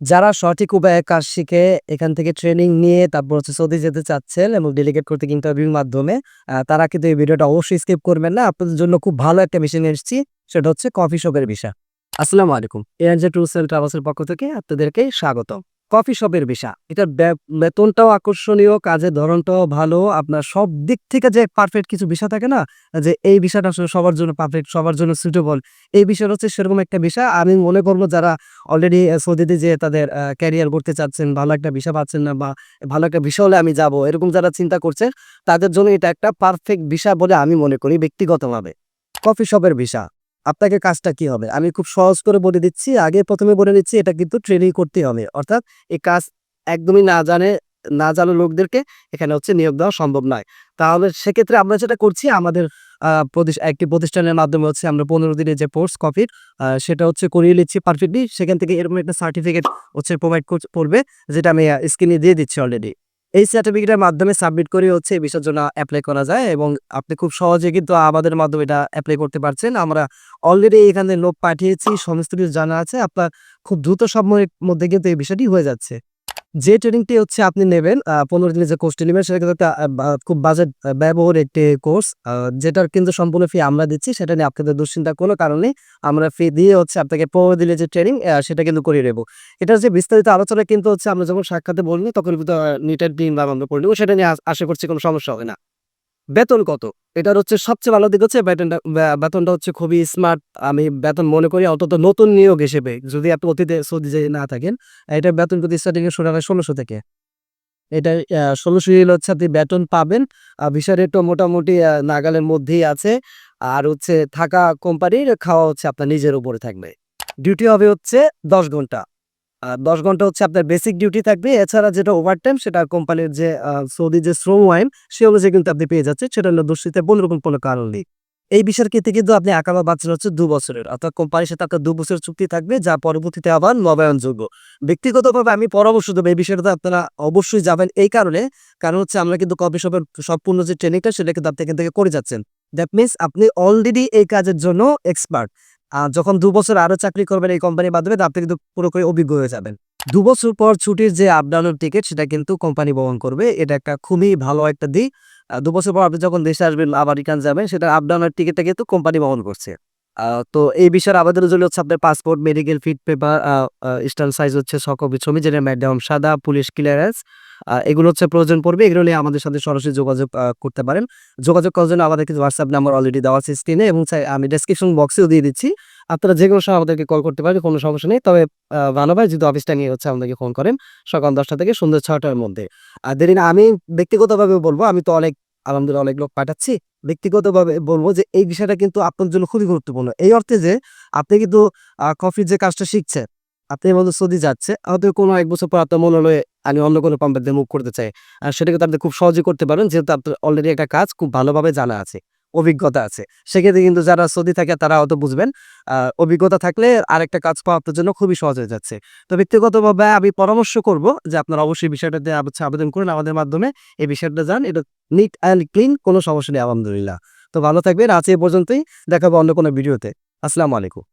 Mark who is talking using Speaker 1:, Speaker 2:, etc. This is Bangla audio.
Speaker 1: যারা সঠিক উপায়ে কাজ শিখে এখান থেকে ট্রেনিং নিয়ে তারপর হচ্ছে সৌদি যেতে চাচ্ছেন এবং ডেলিগেট করতে ইন্টারভিউর মাধ্যমে তারা কিন্তু এই ভিডিওটা অবশ্যই স্কিপ করবেন না। আপনাদের জন্য খুব ভালো একটা মেশিন এসেছি, সেটা হচ্ছে কফি শপের বিষয়। আসসালামু আলাইকুম। এআরজে ট্যুরস অ্যান্ড ট্রাভেলসের পক্ষ থেকে আপনাদেরকে স্বাগত কফি শপের বিষয় এটার বেতনটাও আকর্ষণীয়, কাজের ধরনটাও ভালো, আপনার সব দিক থেকে যে পারফেক্ট কিছু বিষয় থাকে না, যে এই বিষয়টা আসলে সবার জন্য পারফেক্ট সবার জন্য সুটেবল এই বিষয়টা হচ্ছে সেরকম একটা বিষয় আমি মনে করব যারা অলরেডি সৌদিতে যে তাদের ক্যারিয়ার করতে চাচ্ছেন, ভালো একটা ভিসা পাচ্ছেন না বা ভালো একটা বিষয় হলে আমি যাব, এরকম যারা চিন্তা করছেন, তাদের জন্য এটা একটা পারফেক্ট বিষয় বলে আমি মনে করি ব্যক্তিগতভাবে। কফি শপের ভিসা। আপনাকে কাজটা কি হবে? আমি খুব সহজ করে বলে দিচ্ছি। আগে প্রথমে বলে দিচ্ছি এটা কিন্তু ট্রেনিং করতে হবে। অর্থাৎ এই কাজ একদমই না জানে না জানা লোকদেরকে এখানে হচ্ছে নিয়োগ দেওয়া সম্ভব নয়। তাহলে সেক্ষেত্রে আমরা যেটা করছি আমাদের একটি প্রতিষ্ঠানের মাধ্যমে হচ্ছে আমরা পনেরো দিনের যে কোর্স আহ, সেটা হচ্ছে করিয়ে নিচ্ছি পারফেক্টলি সেখান থেকে এরকম একটা সার্টিফিকেট হচ্ছে প্রোভাইড করবে যেটা আমি স্ক্রিনে দিয়ে দিচ্ছি অলরেডি এই সার্টিফিকেটের মাধ্যমে সাবমিট করে হচ্ছে এই বিষয়ের জন্য অ্যাপ্লাই করা যায় এবং আপনি খুব সহজে কিন্তু আমাদের মাধ্যমে এটা অ্যাপ্লাই করতে পারছেন। আমরা অলরেডি এখানে লোক পাঠিয়েছি, সমস্ত কিছু জানা আছে। আপনার খুব দ্রুত সময়ের মধ্যে কিন্তু এই বিষয়টি হয়ে যাচ্ছে। যে ট্রেনিংটি হচ্ছে আপনি নেবেন পনেরো দিনের যে কোর্সটি নেবেন, সেটা কিন্তু একটা খুব বাজেট ব্যবহার একটি কোর্স। যেটার কিন্তু সম্পূর্ণ ফি আমরা দিচ্ছি, সেটা নিয়ে আপনাদের দুশ্চিন্তা কোনো কারণে আমরা ফি দিয়ে হচ্ছে আপনাকে পনেরো দিনের যে ট্রেনিং সেটা কিন্তু করিয়ে দেবো এটার যে বিস্তারিত আলোচনা কিন্তু হচ্ছে আমরা যখন সাক্ষাতে বলিনি তখন নিটের দিন বা আমরা করে সেটা নিয়ে আশা করছি কোনো সমস্যা হবে না। বেতন কত? এটার হচ্ছে সবচেয়ে ভালো দিক হচ্ছে বেতনটা বেতনটা হচ্ছে খুবই স্মার্ট আমি বেতন মনে করি অন্তত নতুন নিয়োগ হিসেবে, যদি আপনি অতীতে সৌদি যে না থাকেন, এটা বেতন প্রতি স্টার্টিং শুরু হয় ষোলোশো থেকে। এটা ষোলোশো রিল হচ্ছে আপনি বেতন পাবেন। ভিসা রেটও মোটামুটি নাগালের মধ্যেই আছে। আর হচ্ছে থাকা কোম্পানির খাওয়া হচ্ছে আপনার নিজের উপরে থাকবে। ডিউটি হবে হচ্ছে দশ ঘণ্টা। দশ ঘণ্টা হচ্ছে আপনার বেসিক ডিউটি থাকবে। এছাড়া যেটা ওভারটাইম সেটা কোম্পানির যে সৌদি যে শ্রম আইন, সে অনুযায়ী কিন্তু আপনি পেয়ে যাচ্ছে সেটা হলো দুশ্চিতে কোনো রকম কোনো কারণ নেই। এই বিষয়ের ক্ষেত্রে কিন্তু আপনি আকামা বাচ্চা হচ্ছে দু বছরের। অর্থাৎ কোম্পানির সাথে আপনার দু বছরের চুক্তি থাকবে, যা পরবর্তীতে আবার নবায়নযোগ্য। ব্যক্তিগতভাবে আমি পরামর্শ দেবো এই বিষয়টাতে আপনারা অবশ্যই যাবেন এই কারণে। কারণ হচ্ছে আমরা কিন্তু কফি শপের সম্পূর্ণ যে ট্রেনিংটা সেটা কিন্তু আপনি এখান থেকে করে যাচ্ছেন। দ্যাট মিনস আপনি অলরেডি এই কাজের জন্য এক্সপার্ট যখন দু বছর আরও চাকরি করবেন এই কোম্পানির মাধ্যমে আপনি কিন্তু পুরোপুরি অভিজ্ঞ হয়ে যাবেন। দু বছর পর ছুটির যে আপ ডাউনের টিকিট সেটা কিন্তু কোম্পানি বহন করবে। এটা একটা খুবই ভালো একটা দিক। দু বছর পর আপনি যখন দেশে আসবেন, আবার রিটার্ন যাবেন, সেটা আপ ডাউনের টিকিটটা কিন্তু কোম্পানি বহন করছে। তো এই বিষয়ের আবেদনের জন্য হচ্ছে আপনার passport medical fit paper stamp size হচ্ছে সকপি ছবি, যেটা ম্যাডাম সাদা পুলিশ ক্লিয়ারেন্স এগুলো হচ্ছে প্রয়োজন পড়বে। এগুলো নিয়ে আমাদের সাথে সরাসরি যোগাযোগ করতে পারেন। যোগাযোগ করার জন্য আমাদের কিছু হোয়াটসঅ্যাপ নাম্বার অলরেডি দেওয়া আছে স্ক্রিনে এবং আমি ডেসক্রিপশন বক্সেও দিয়ে দিচ্ছি। আপনারা যে কোনো সময় আমাদেরকে কল করতে পারেন, কোনো সমস্যা নেই। তবে ভালো ভাই যদি অফিসটা নিয়ে হচ্ছে আমাদেরকে ফোন করেন, সকাল দশটা থেকে সন্ধ্যা ছটার মধ্যে। আর দেরি না, আমি ব্যক্তিগতভাবে বলব, আমি তো অনেক, আলহামদুলিল্লাহ অনেক লোক পাঠাচ্ছি। ব্যক্তিগতভাবে বলব যে, এই বিষয়টা কিন্তু আপনার জন্য খুবই গুরুত্বপূর্ণ। এই অর্থে যে, আপনি কিন্তু কফির যে কাজটা শিখছে আপনি বলতে সৌদি যাচ্ছে হয়তো কোনো এক বছর পর আপনার মনে হলো আমি অন্য কোনো কোম্পানিতে মুভ করতে চাই আর সেটা কিন্তু আপনি খুব সহজে করতে পারেন, যেহেতু আপনার অলরেডি একটা কাজ খুব ভালোভাবে জানা আছে, অভিজ্ঞতা আছে। সেক্ষেত্রে কিন্তু যারা সৌদি থাকে তারা হয়তো বুঝবেন অভিজ্ঞতা থাকলে আরেকটা কাজ পাওয়া আপনার জন্য খুবই সহজ হয়ে যাচ্ছে। তো ব্যক্তিগতভাবে আমি পরামর্শ করব যে আপনারা অবশ্যই বিষয়টাতে আবেদন করুন আমাদের মাধ্যমে। এই বিষয়টা যান এটা নিট অ্যান্ড ক্লিন কোনো সমস্যা নেই, আলহামদুলিল্লাহ। তো ভালো থাকবেন, আজ এ পর্যন্তই, দেখাবো অন্য কোনো ভিডিওতে। আসসালামু আলাইকুম।